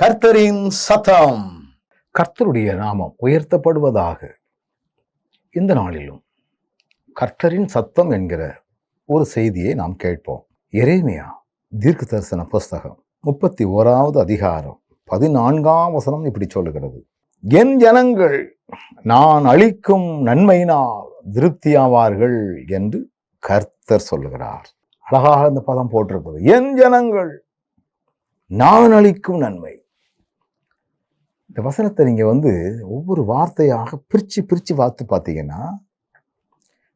கர்த்தரின் சத்தம். கர்த்தருடைய நாமம் உயர்த்தப்படுவதாக இந்த நாளிலும் கர்த்தரின் சத்தம் என்கிற ஒரு செய்தியை நாம் கேட்போம். எரேமியா தீர்க்க தரிசன புஸ்தகம் முப்பத்தி ஓராவது அதிகாரம் பதினான்காம் வசனம் இப்படி சொல்லுகிறது. என் ஜனங்கள் நான் அளிக்கும் நன்மையினால் திருப்தியாவார்கள் என்று கர்த்தர் சொல்லுகிறார். அழகாக இந்த பதம் போட்டிருக்கிறது. என் ஜனங்கள் நான் அளிக்கும் நன்மை இந்த வசனத்தை நீங்கள் வந்து ஒவ்வொரு வார்த்தையாக பிரித்து பிரித்து பார்த்து பார்த்தீங்கன்னா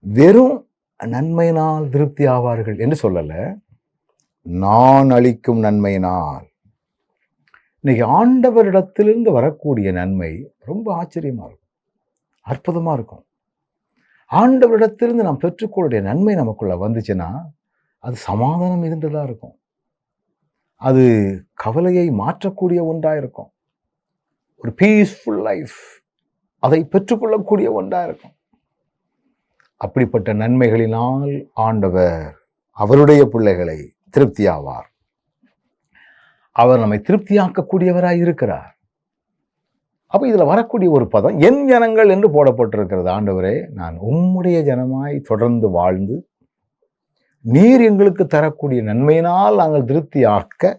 வெறும் நன்மையினால் திருப்தி ஆவார்கள் என்று சொல்லலை. நான் அளிக்கும் நன்மையினால். இன்னைக்கு ஆண்டவரிடத்திலிருந்து வரக்கூடிய நன்மை ரொம்ப ஆச்சரியமாக இருக்கும். அற்புதமாக இருக்கும். ஆண்டவரிடத்திலிருந்து நாம் பெற்றுக்கொள்ளுடைய நன்மை நமக்குள்ளே வந்துச்சுன்னா அது சமாதானம் இருந்ததாக இருக்கும். அது கவலையை மாற்றக்கூடிய ஒன்றாக இருக்கும் ஒரு பீஸ்ஃபுல் லைஃப் அதை பெற்றுக்கொள்ளக்கூடிய ஒன்றாக இருக்கும். அப்படிப்பட்ட நன்மைகளினால் ஆண்டவர் அவருடைய பிள்ளைகளை திருப்தியாவார். அவர் நம்மை திருப்தியாக்கக்கூடியவராக இருக்கிறார். அப்போ இதில் வரக்கூடிய ஒரு பதம் என் ஜனங்கள் என்று போடப்பட்டிருக்கிறது. ஆண்டவரே நான் உம்முடைய ஜனமாய் தொடர்ந்து வாழ்ந்து நீர் எங்களுக்கு தரக்கூடிய நன்மையினால் நாங்கள் திருப்தியாக்க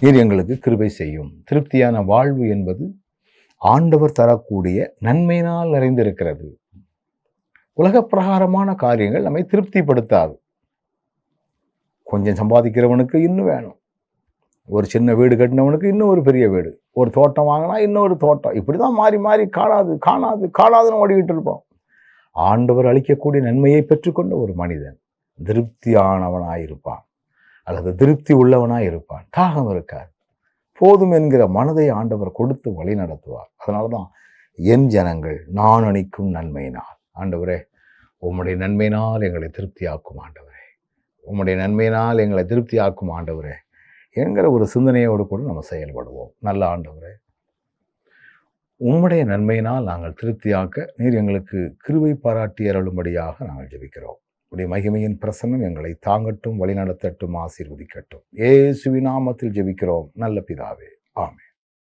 நீர் எங்களுக்கு கிருபை செய்யும். திருப்தியான வாழ்வு என்பது ஆண்டவர் தரக்கூடிய நன்மையினால் நிறைந்திருக்கிறது. உலக பிரகாரமான காரியங்கள் நம்மை திருப்திப்படுத்தாது. கொஞ்சம் சம்பாதிக்கிறவனுக்கு இன்னும் வேணும். ஒரு சின்ன வீடு கட்டினவனுக்கு இன்னும் ஒரு பெரிய வீடு. ஒரு தோட்டம் வாங்கினா இன்னொரு தோட்டம். இப்படி தான் மாறி மாறி காணாது காணாது காணாதுன்னு ஓடிக்கிட்டு இருப்போம். ஆண்டவர் அளிக்கக்கூடிய நன்மையை பெற்றுக்கொண்ட ஒரு மனிதன் திருப்தியானவனாயிருப்பான். அல்லது திருப்தி உள்ளவனாக இருப்பான் தாகம் இருக்காது. போதும் என்கிற மனதை ஆண்டவர் கொடுத்து வழி நடத்துவார். அதனால தான் என் ஜனங்கள் நான் அணிக்கும் நன்மையினால். ஆண்டவரே உம்முடைய நன்மையினால் எங்களை திருப்தியாக்கும் ஆண்டவரே. உம்முடைய நன்மையினால் எங்களை திருப்தியாக்கும் ஆண்டவரே. என்கிற ஒரு சிந்தனையோடு கூட நம்ம செயல்படுவோம். நல்ல ஆண்டவரே உம்முடைய நன்மையினால் நாங்கள் திருப்தியாக்க நீர் எங்களுக்கு கிருவை பாராட்டி அருளும்படியாக நாங்கள் ஜெபிக்கிறோம். உடைய மகிமையின் பிரசன்னம் எங்களை தாங்கட்டும் வழிநடத்தட்டும் ஆசீர்வதிக்கட்டும். ஏசுவி நாமத்தில் ஜெபிக்கிறோம். நல்ல பிதாவே. ஆமே